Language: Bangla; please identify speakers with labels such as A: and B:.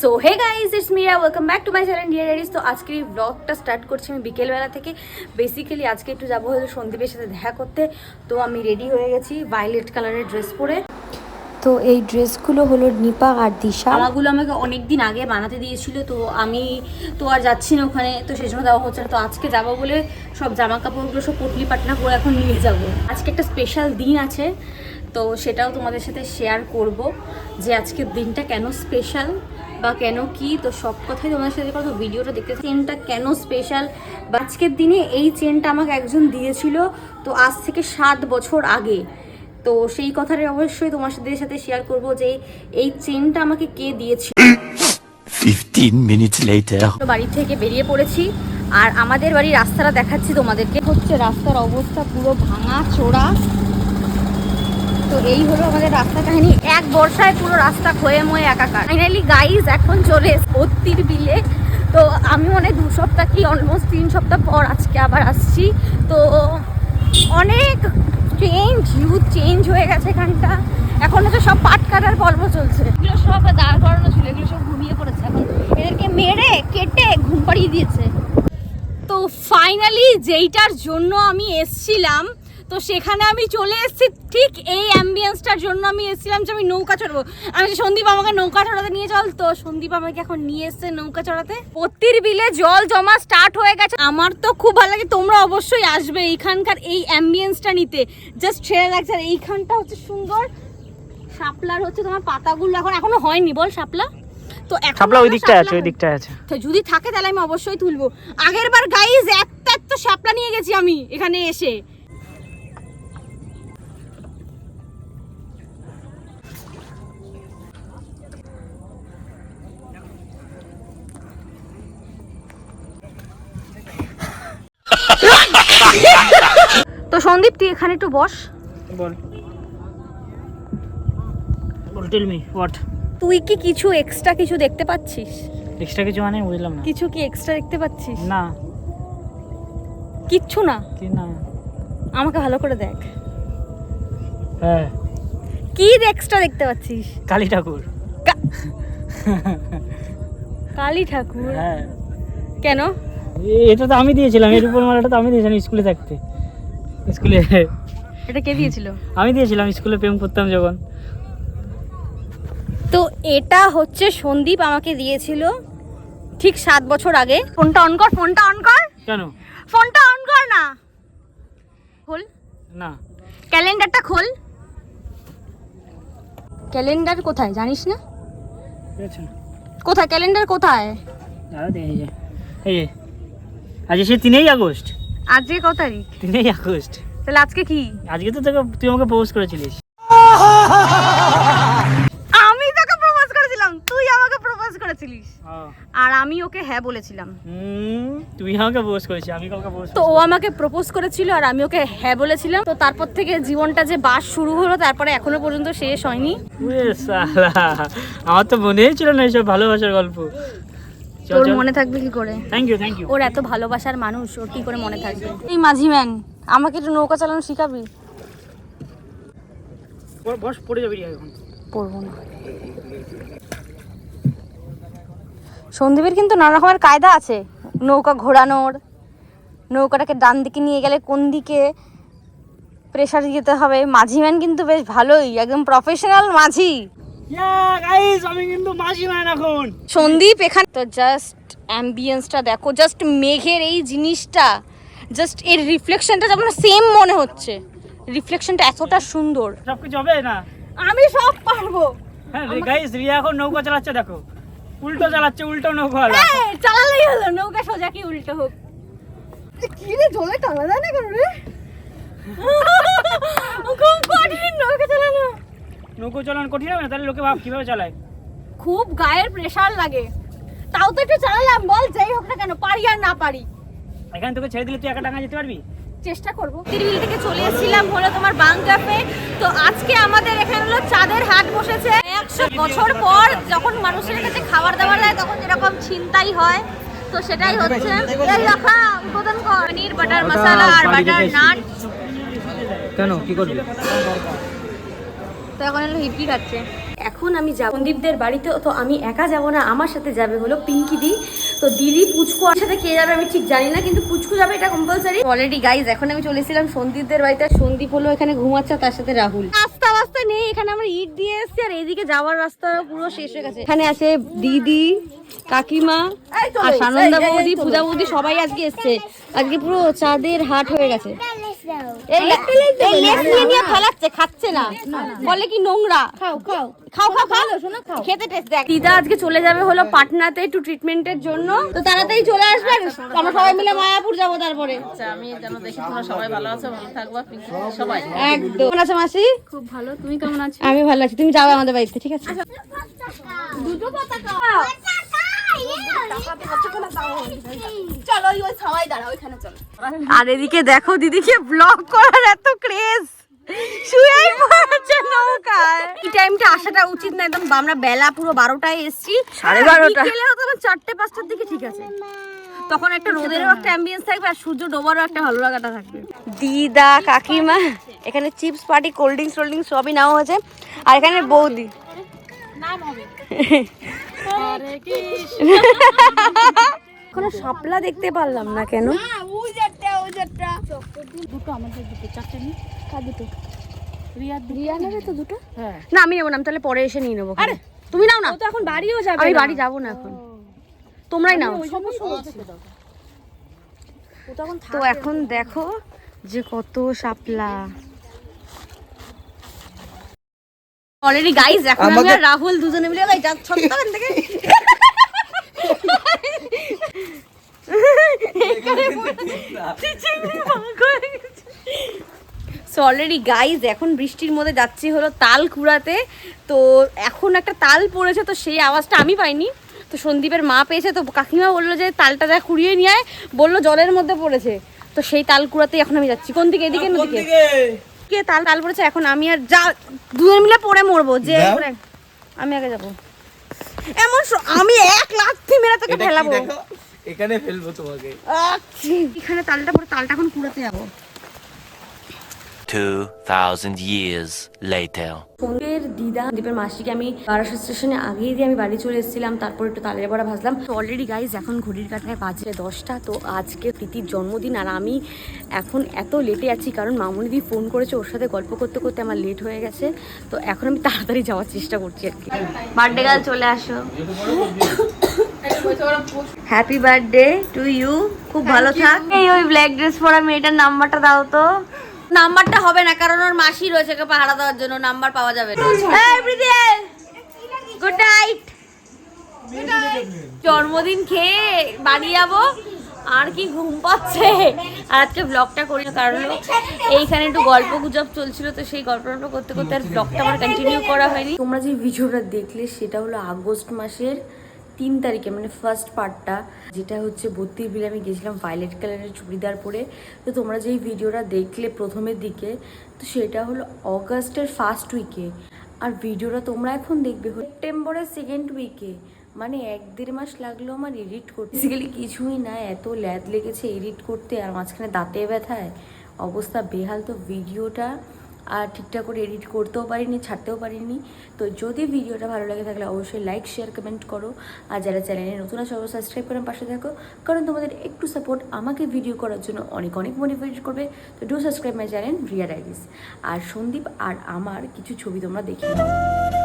A: So hey guys it's Mira welcome back to my channel dear Aedes তো আজকের এই ব্লগটা স্টার্ট করছি আমি বিকেলবেলা থেকে। বেসিক্যালি আজকে একটু যাব হলো সন্দীপের সাথে দেখা করতে। তো আমি রেডি হয়ে গেছি ভায়োলেট কালারের ড্রেস পরে।
B: তো এই ড্রেসগুলো হলো নিপা আর দিশা।
A: জামাগুলো আমাকে অনেক দিন আগে বানাতে দিয়েছিল, তো আমি তো আর যাচ্ছি না ওখানে। তো সেই জন্য দেওয়া হচ্ছে না। তো আজকে যাব বলে সব জামা কাপড়গুলো সব পটলি পাটনা করে এখন নিয়ে যাব। আজকে একটা স্পেশাল দিন আছে, তো সেটাও তোমাদের সাথে শেয়ার করব যে আজকের দিনটা কেন স্পেশাল বা কেন কি? তো সব কথাই তোমাদের সাথে কথা ভিডিওটা দেখতে চেনটা কেন স্পেশাল আজকের দিনে এই চেনটা আমাকে একজন দিয়েছিল তো আজ থেকে সাত বছর আগে। তো সেই কথাটাই অবশ্যই তোমার সাথে সাথে শেয়ার করব যে এই চেনটা আমাকে কে দিয়েছিল।
C: 15 minutes later.
A: তো বাড়ি থেকে বেরিয়ে পড়েছি আর আমাদের বাড়ির রাস্তাটা দেখাচ্ছি তোমাদেরকে। হচ্ছে রাস্তার অবস্থা পুরো ভাঙা চোরা। তো এই হলো আমাদের রাস্তা কাহিনী। এক বর্ষায় পুরো রাস্তা ক্ষয়ে ময়ে একাকার। ফাইনালি গাইজ এখন চলে ভর্তির বিলে। তো আমি মনে দু সপ্তাহ কি অলমোস্ট তিন সপ্তাহ পর আজকে আবার আসছি। তো অনেক চেঞ্জ ইউথ চেঞ্জ হয়ে গেছে এখানটা। এখন হচ্ছে সব পাট কাটার পর্ব চলছে। এগুলো সব দাঁড় করানো ছিল, এগুলো সব ঘুমিয়ে পড়েছে এখন। এদেরকে মেরে, কেটে ঘুম পাড়িয়ে দিয়েছে। তো ফাইনালি যেইটার জন্য আমি এসছিলাম তো সেখানে আমি চলে এসেছি ঠিক এই অ্যাম্বিয়েন্সটার জন্য আমি এসেছিলাম যে আমি নৌকা চড়বো। আমি যে সন্দীপ আমাকে নৌকা চড়াতে নিয়ে চল তো সন্দীপ আমাকে এখন নিয়ে এসছে নৌকা চড়াতে। পত্তির বিলে জল জমা স্টার্ট হয়ে গেছে। আমার তো খুব ভালো লাগে তোমরা অবশ্যই আসবে এইখানকার এই অ্যাম্বিয়েন্সটা নিতে। জাস্ট ছেড়ে লাগছে আর এইখানটা হচ্ছে সুন্দর। শাপলার হচ্ছে তোমার পাতাগুলো এখন এখনও হয়নি বল শাপলা? তো এখন
D: শাপলা ওই আছে ওই আছে।
A: তো যদি থাকে তাহলে আমি অবশ্যই তুলবো। আগের বার গাইজ একটা একটা শাপলা নিয়ে গেছি আমি এখানে এসে। তো সন্দীপ তুই এখানে একটু বস।
D: বল। টেল মি হোয়াট
A: তুই কি কিছু এক্সট্রা কিছু দেখতে পাচ্ছিস?
D: এক্সট্রা কিছু মানে বুঝলাম না।
A: কিছু কি এক্সট্রা দেখতে পাচ্ছিস?
D: না।
A: কিচ্ছু না?
D: কি না?
A: আমাকে ভালো করে দেখ।
D: হ্যাঁ।
A: কি এক্সট্রা দেখতে পাচ্ছিস?
D: কালী ঠাকুর।
A: কালী ঠাকুর?
D: হ্যাঁ।
A: কেন?
D: এটা তো আমি দিয়েছিলাম এর উপর মালাটা তো আমি দিয়েছিলাম স্কুলে থাকতে। স্কুলে।
A: এটা কে দিয়েছিল?
D: আমি দিয়েছিলাম স্কুলে প্রেম করতাম যখন।
A: তো এটা হচ্ছে সন্দীপ আমাকে দিয়েছিল ঠিক সাত বছর আগে। ফোনটা অন কর ফোনটা অন কর।
D: কেন?
A: ফোনটা অন কর না। খোল।
D: না।
A: ক্যালেন্ডারটা খোল। ক্যালেন্ডার কোথায় জানিস না? কোথায়? ক্যালেন্ডার কোথায়?
D: যে এই যে। আজ সে তিনই আগস্ট।
A: আজকে কত তারিখ?
D: তিনই আগস্ট।
A: তাহলে আজকে কি?
D: আজকে তো তোকে তুই আমাকে প্রপোজ করেছিলিস।
A: আমি তোকে প্রপোজ করেছিলাম তুই আমাকে প্রপোজ করেছিলিস। আর আমি ওকে হ্যাঁ বলেছিলাম।
D: তুই আমাকে প্রপোজ করেছিস আমি কাউকে প্রপোজ
A: তো ও আমাকে প্রপোজ করেছিল আর আমি ওকে হ্যাঁ বলেছিলাম। তো তারপর থেকে জীবনটা যে বাস শুরু হলো তারপরে এখনও পর্যন্ত শেষ হয়নি।
D: আমার তো মনেই ছিল না এইসব ভালোবাসার গল্প।
A: তোর মনে থাকবে কি করে?
D: থ্যাংক ইউ থ্যাংক ইউ
A: ওর এত ভালোবাসার মানুষ ওর কি করে মনে থাকবে? এই মাঝি ম্যান আমাকে একটু নৌকা চালানো শিখাবি?
D: বস পড়ে যাবি এখন।
A: পড়ব না। সন্দীপের কিন্তু নানা রকমের কায়দা আছে। নৌকা ঘোরানোর নৌকাটাকে ডান দিকে নিয়ে গেলে কোন দিকে প্রেশার দিতে হবে। মাঝি ম্যান কিন্তু বেশ ভালোই একদম প্রফেশনাল মাঝি।
D: আমি কিন্তু মাসি ম্যান এখন।
A: সন্দীপ এখানে তো জাস্ট অ্যাম্বিয়েন্সটা দেখো জাস্ট মেঘের এই জিনিসটা জাস্ট এর রিফ্লেকশনটা যেমন সেম মনে হচ্ছে। রিফ্লেকশনটা এতটা সুন্দর।
D: সব কিছু হবে না?
A: আমি সব পারব।
D: হ্যাঁ গাইস রিয়া এখন নৌকা চালাচ্ছে দেখো। উল্টো চালাচ্ছে উল্টো নৌকা হলো।
A: চালালেই হলো নৌকা সোজা কি উল্টো হোক। কি রে জলে টানা যায় না কেন রে? খুব কঠিন নৌকা চালানো।
D: নৌকো চালানো কঠিন হবে না? তাহলে লোকে ভাব কীভাবে চালায়?
A: খুব গায়ের প্রেশার লাগে। তাও তো একটু চালালাম বল যাই হোক না কেন পারি আর না পারি।
D: এখানে তোকে ছেড়ে দিলে তুই একা টাকা যেতে পারবি?
A: চেষ্টা করব। তিরবিল থেকে চলে এসেছিলাম হলো তোমার বাংকাফে তো আজকে আমাদের এখানে হলো চাঁদের হাট বসেছে। একশো বছর পর যখন মানুষের কাছে খাবার দাবার দেয় তখন যেরকম ছিনতাই হয় তো সেটাই হচ্ছে। এই রাখা উদ্বোধন কর। পনির বাটার মশলা আর বাটার নান।
D: কেন? কি করবি?
A: তো এখন হিপি খাচ্ছে। এখন
B: এখন আমি যাব। সন্দীপদের বাড়িতে তো আমি একা যাব না আমার সাথে যাবে হলো পিঙ্কি দি। তো দিদি পুচকু আমার সাথে কে যাবে আমি ঠিক জানি না কিন্তু পুচকু যাবে এটা কম্পালসারি অলরেডি গাইজ এখন আমি চলেছিলাম সন্দীপদের বাড়িতে সন্দীপ হলো এখানে ঘুমাচ্ছে তার সাথে রাহুল। রাস্তা রাস্তা নেই এখানে আমরা ইট দিয়ে এসেছি আর এইদিকে যাওয়ার রাস্তা পুরো শেষ হয়ে গেছে। এখানে আছে দিদি কাকিমা আর সানন্দা বৌদি পূজা বৌদি সবাই আজকে এসছে। আজকে পুরো চাঁদের হাট হয়ে গেছে। এই লেস নিয়ে নিয়ে ফেলাচ্ছে খাচ্ছে না। বলে কি নোংরা? খাও খাও। খাও খাও খাও। খাও। খেতে টেস্ট দেখ। দিদা আজকে চলে যাবে হলো পাটনাতে একটু ট্রিটমেন্টের জন্য। তো তাড়াতাড়ি চলে আসবে। আমরা সবাই মিলে মায়াপুর যাব তারপরে।
A: আচ্ছা আমি যেন দেখি তোমরা সবাই ভালো আছো ভালো থাকবা সবাই।
B: একদম। কেমন আছো মাসি?
A: খুব ভালো। তুমি কেমন আছো?
B: আমি ভালো আছি। তুমি যাও আমাদের বাড়িতে ঠিক আছে? আর এদিকে দেখো দিদিকে ব্লগ করার এত ক্রেজ শুয়েই পড়েছে নৌকায়। এই টাইমটা আসাটা উচিত না একদম আমরা বেলা পুরো বারোটায় এসছি। সাড়ে বারোটা। তখন চারটে পাঁচটার দিকে ঠিক আছে। তখন একটা রোদেরও একটা অ্যাম্বিয়েন্স থাকবে আর সূর্য ডোবারও একটা ভালো লাগাটা থাকবে। দিদা কাকিমা এখানে chips party cold drinks cold drinks সবই নেওয়া হয়েছে। আর এখানে বৌদি। কোনো শাপলা দেখতে পারলাম না কেন? না? আমি নেব না আমি তাহলে পরে এসে নিয়ে নেব আরে তুমি নাও না। তো এখন বাড়িও যাবে আমি বাড়ি যাব না এখন। তোমরাই নাও। তো এখন দেখো যে কত শাপলা। অলরেডি গাইস এখন আমি আর রাহুল দুজনে মিলে ওই যা ছোট্ট ওখান থেকে সো অলরেডি গাইজ এখন বৃষ্টির মধ্যে যাচ্ছি হলো তাল কুড়াতে তো এখন একটা তাল পড়েছে তো সেই আওয়াজটা আমি পাইনি। তো সন্দীপের মা পেয়েছে তো কাকিমা বলল যে তালটা যা কুড়িয়ে নিয়ে আয় বলল জলের মধ্যে পড়েছে। তো সেই তাল কুড়াতে এখন আমি যাচ্ছি। কোন দিকে এদিকে না দিকে কে তাল তাল পড়েছে এখন আমি আর যা দুজন মিলে পড়ে মরবো যে আমি আগে যাব। এমন আমি এক লাথি মেরে তোকে ফেলাবো।
E: এখানে ফেলব তোমাকে।
B: আচ্ছা। এখানে তালটা পড়ে তালটা এখন কুড়াতে যাব।
C: 2,000 years later.
B: সন্দীপের দিদা দীপের মাসিকে আমি বারাসা স্টেশনে আগেই দিয়ে আমি বাড়ি চলে এসেছিলাম তারপর একটু তালের বড়া ভাজলাম। তো অলরেডি গাইজ এখন ঘড়ির কাটায় বাজে দশটা তো আজকে প্রীতির জন্মদিন আর আমি এখন এত লেটে আছি কারণ মামুনিদি ফোন করেছে ওর সাথে গল্প করতে করতে আমার লেট হয়ে গেছে তো এখন আমি তাড়াতাড়ি যাওয়ার চেষ্টা করছি আর কি। বার্থডে গার্ল চলে আসো। হ্যাপি বার্থডে টু ইউ খুব ভালো থাক। এই ওই ব্ল্যাক ড্রেস পরা মেয়েটার নাম্বারটা দাও তো। নাম্বারটা হবে না, কারণ ওর মাসি রয়েছে, ওকে পাহারা দেওয়ার জন্য নাম্বার পাওয়া যাবে গুড নাইট জন্মদিন খেয়ে বাড়ি যাব, আর কি ঘুম পাচ্ছে। আর আজকে ব্লগটা করি না, কারণ এইখানে একটু গল্প গুজব চলছিল, তো সেই গল্প টল্প করতে করতে আর ব্লগটা আমার কন্টিনিউ করা হয়নি। তোমরা যে ভিডিওটা দেখলে, সেটা হলো আগস্ট মাসের তিন তারিখে মানে ফার্স্ট পার্টটা যেটা হচ্ছে বত্রির বিলে আমি গেছিলাম ভায়োলেট কালারের চুড়িদার পরে। তো তোমরা যেই ভিডিওটা দেখলে প্রথমের দিকে, তো সেটা হলো অগাস্টের ফার্স্ট উইকে আর ভিডিওটা তোমরা এখন দেখবে সেপ্টেম্বরের সেকেন্ড উইকে মানে এক দেড় মাস লাগল আমার এডিট করতে। বেসিক্যালি কিছুই না, এত ল্যাদ লেগেছে এডিট করতে, আর মাঝখানে দাঁতে ব্যথায়। অবস্থা বেহাল, তো ভিডিওটা আর ঠিকঠাক করে এডিট করতেও পারিনি, ছাড়তেও পারিনি। তো যদি ভিডিওটা ভালো লাগে থাকলে অবশ্যই লাইক শেয়ার কমেন্ট করো। আর যারা চ্যানেলে নতুন আছে, অবশ্যই সাবস্ক্রাইব করে পাশে থাকো। কারণ তোমাদের একটু সাপোর্ট আমাকে ভিডিও করার জন্য অনেক অনেক মোটিভেট করবে। তো do subscribe my channel Riya diaries আর সন্দীপ আর আমার কিছু ছবি তোমরা দেখিয়ে নাও।